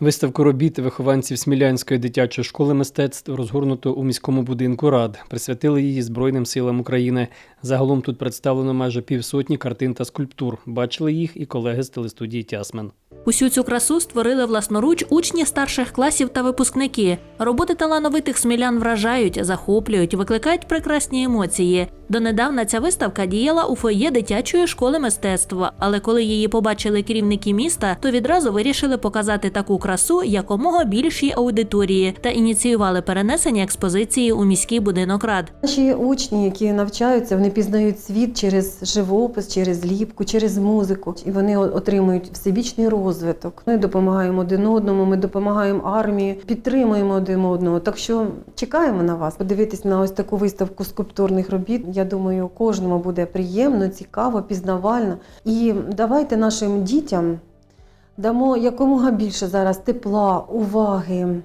Виставку робіт вихованців Смілянської дитячої школи мистецтв розгорнуто у міському будинку рад. Присвятили її Збройним силам України. Загалом тут представлено майже півсотні картин та скульптур. Бачили їх і колеги з телестудії Тясмен. Усю цю красу створили власноруч учні старших класів та випускники. Роботи талановитих смілян вражають, захоплюють, викликають прекрасні емоції. Донедавна ця виставка діяла у фоє дитячої школи мистецтва, але коли її побачили керівники міста, то відразу вирішили показати таку красу якомога більшій аудиторії та ініціювали перенесення експозиції у міський будинок рад. Наші учні, які навчаються, вони пізнають світ через живопис, через ліпку, через музику, і вони отримують всебічний розвиток. Ми допомагаємо один одному, ми допомагаємо армії, підтримуємо один одного. Так що чекаємо на вас, подивитись на ось таку виставку скульптурних робіт. Я думаю, кожному буде приємно, цікаво, пізнавально. І давайте нашим дітям дамо якомога більше зараз тепла, уваги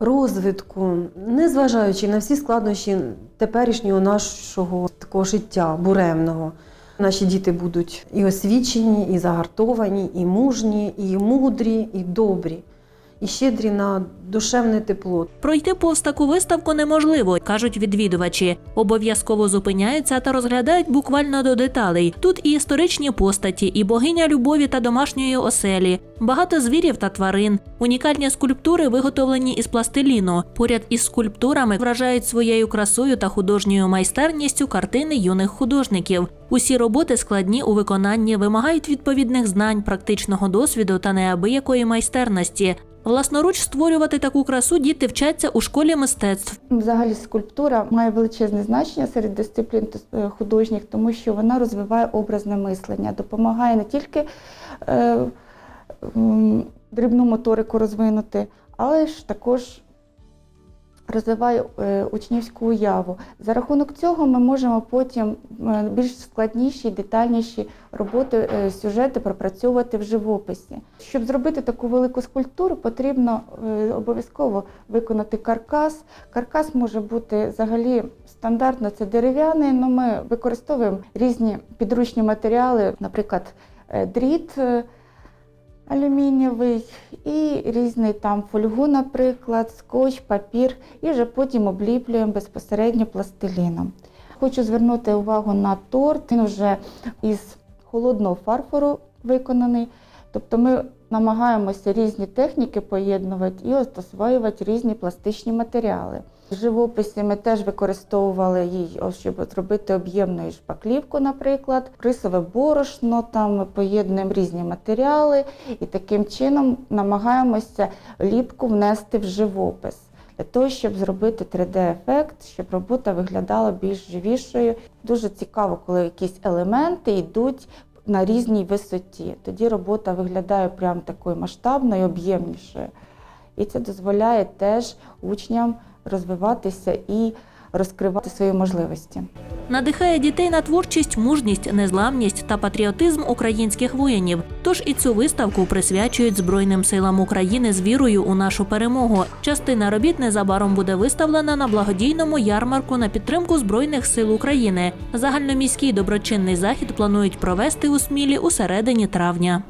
розвитку, незважаючи на всі складнощі теперішнього нашого такого життя буремного. Наші діти будуть і освічені, і загартовані, і мужні, і мудрі, і добрі, і щедрі на душевне тепло. Пройти повз таку виставку неможливо, кажуть відвідувачі. Обов'язково зупиняються та розглядають буквально до деталей. Тут і історичні постаті, і богиня любові та домашньої оселі, багато звірів та тварин, унікальні скульптури, виготовлені із пластиліну. Поряд із скульптурами вражають своєю красою та художньою майстерністю картини юних художників. Усі роботи складні у виконанні, вимагають відповідних знань, практичного досвіду та неабиякої майстерності. Власноруч створювати таку красу діти вчаться у школі мистецтв. Взагалі скульптура має величезне значення серед дисциплін е, художніх, тому що вона розвиває образне мислення, допомагає не тільки е, е, дрібну моторику розвинути, але ж також розвиває е, учнівську уяву. За рахунок цього ми можемо потім е, більш складніші, детальніші роботи, е, сюжети пропрацьовувати в живописі. Щоб зробити таку велику скульптуру, потрібно обов'язково виконати каркас. Каркас може бути взагалі стандартно це дерев'яний, але ми використовуємо різні підручні матеріали, наприклад, дріт. Алюмінієвий і різний там фольгу, наприклад, скотч, папір, і вже потім обліплюємо безпосередньо пластиліном. Хочу звернути увагу на торт. Він вже із холодного фарфору виконаний. Тобто ми намагаємося різні техніки поєднувати і освоювати різні пластичні матеріали. В живописі ми теж використовували її, щоб зробити об'ємну шпаклівку, наприклад, рисове борошно, там ми поєднуємо різні матеріали і таким чином намагаємося ліпку внести в живопис. Для того, щоб зробити 3D-ефект, щоб робота виглядала більш живішою. Дуже цікаво, коли якісь елементи йдуть на різній висоті. Тоді робота виглядає прям такою масштабною, об'ємнішою. І це дозволяє теж учням розвиватися і розкривати свої можливості. Надихає дітей на творчість, мужність, незламність та патріотизм українських воїнів. Тож і цю виставку присвячують Збройним силам України з вірою у нашу перемогу. Частина робіт незабаром буде виставлена на благодійному ярмарку на підтримку Збройних сил України. Загальноміський доброчинний захід планують провести у Смілі у середині травня.